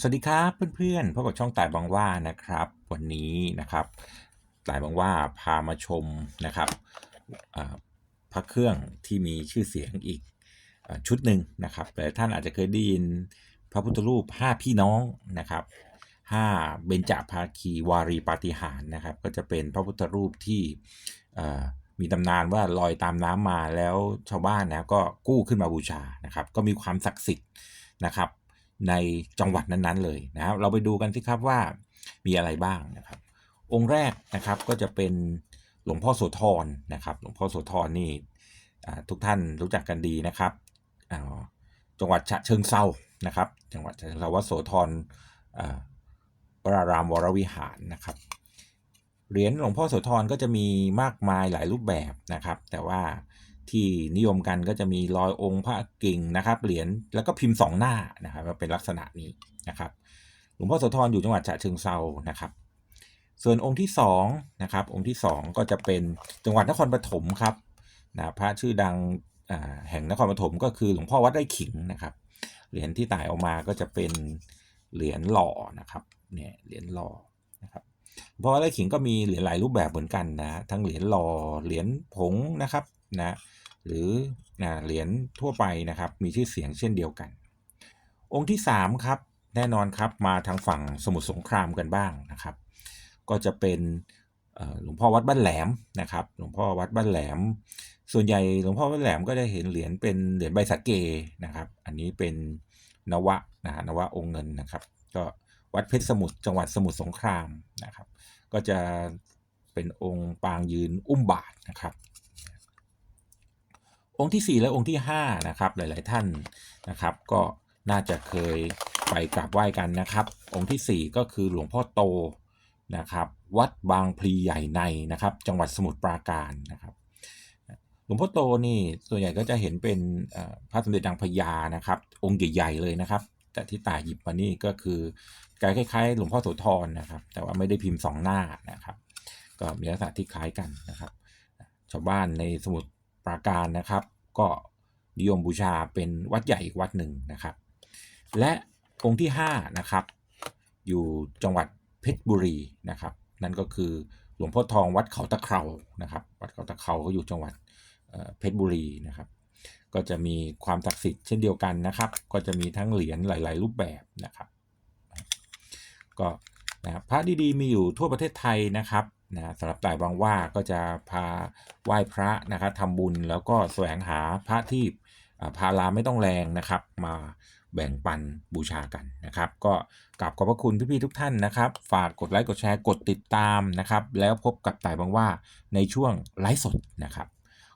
สวัสดีครับเพื่อนๆพบกับช่องต่ายบางว่านะครับ วันนี้นะครับต่ายบางว่าพามาชมนะครับพระเครื่องที่มีชื่อเสียงอีกอชุดหนึ่งนะครับแต่ท่านอาจจะเคยได้ยินพระพุทธรูปห้าพี่น้องนะครับห้าเบญจภาคีวารีปาฏิหารนะครับ ก็จะเป็นพระพุทธรูปที่มีตำนานว่าลอยตามน้ำมาแล้วชาวบ้านนะก็กู้ขึ้นมาบูชานะครับ ก็มีความศักดิ์สิทธิ์นะครับ ในจังหวัดนั้นๆเลยนะครับเราไปดูกันสิครับว่ามีอะไรบ้างนะครับ องค์แรกนะครับก็จะเป็นหลวงพ่อโสธรนะครับหลวงพ่อโสธรนี่ทุกท่านรู้จักกันดีนะครับจังหวัดฉะเชิงเซานะครับ จังหวัดฉะเชิงเซาวัดโสธรอ่าวรารามวรวิหารนะครับเหรียญหลวงพ่อโสธรก็จะมีมากมายหลายรูปแบบนะครับ แต่ว่า ที่นิยมกันก็จะมีรอยองค์พระกิ่งนะครับเหรียญแล้วก็พิมพ์สองหน้านะครับเป็นลักษณะนี้นะครับ หลวงพ่อโสธรอยู่จังหวัดฉะเชิงเซานะครับ ส่วนองค์ที่สองนะครับองค์ที่สองก็จะเป็นจังหวัดนครปฐมครับนะพระชื่อดังแห่งนครปฐมก็คือหลวงพ่อวัดไร่ขิงนะครับ เหรียญที่ต่ายออกมาก็จะเป็นเหรียญหล่อนะครับเนี่ยเหรียญหล่อ เพราะว่าไร่ขิงก็มีเหรียญหลายรูปแบบเหมือนกันนะทั้งเหรียญหล่อเหรียญผงนะครับนะหรือนะเหรียญทั่วไปนะครับ มีชื่อเสียงเช่นเดียวกัน องค์ที่ 3 ครับ แน่นอนครับมาทางฝั่งสมุทรสงครามกันบ้างนะครับ ก็จะเป็นหลวงพ่อวัดบ้านแหลมนะครับหลวงพ่อวัดบ้านแหลม ส่วนใหญ่หลวงพ่อวัดแหลมก็จะเห็นเหรียญเป็นเหรียญใบสักเกนะครับ อันนี้เป็นนวะนะฮะนวะองค์เงินนะครับ ก็ วัดเพชรสมุทรจังหวัดสมุทรสงครามนะครับ ก็จะเป็นองค์ปางยืนอุ้มบาทนะครับ องค์ที่ 4 และองค์ที่5นะครับหลาย ๆ ท่านนะครับ ก็น่าจะเคยไปกราบไหว้กันนะครับ องค์ทีสี่4 ก็คือหลวงพ่อโตนะครับวัดบางพลีใหญ่ในนะครับ จังหวัดสมุทรปราการนะครับหลวงพ่อโตนี่ส่วนใหญ่ก็จะเห็นเป็นพระสมเด็จนางพญานะครับ องค์ใหญ่ๆเลยนะครับ แต่ที่ตายหยิบมานี่ก็คือกายคล้ายๆ หลวงพ่อโสธรนะครับ แต่ว่าไม่ได้พิมพ์สองหน้านะครับ ก็มีลักษณะที่คล้ายกันนะครับ ชาวบ้านในสมุทรปราการนะครับ ก็นิยมบูชาเป็นวัดใหญ่อีกวัดหนึ่งนะครับ และองค์ที่5นะครับอยู่จังหวัดเพชรบุรีนะครับ นั่นก็คือหลวงพ่อทองวัดเขาตะเครานะครับ วัดเขาตะเคราเขาอยู่จังหวัดเพชรบุรีนะครับ ก็จะมีความศักดิ์สิทธิ์เช่นเดียวกันนะครับ ก็จะมีทั้งเหรียญหลาย ๆ รูปแบบนะครับ ก็นะครับพระดีๆมีอยู่ทั่วประเทศไทยนะครับนะสำหรับต่ายบางว่าก็จะพาไหว้พระนะครับทำบุญแล้วก็แสวงหาพระที่อ่าพาลาไม่ต้องแรงนะครับ มาแบ่งปันบูชากันนะครับ ก็กราบขอบพระคุณพี่ๆทุกท่านนะครับ ฝากกดไลค์กดแชร์กดติดตามนะครับ แล้วพบกับต่ายบางว่าในช่วงไลฟ์สดนะครับ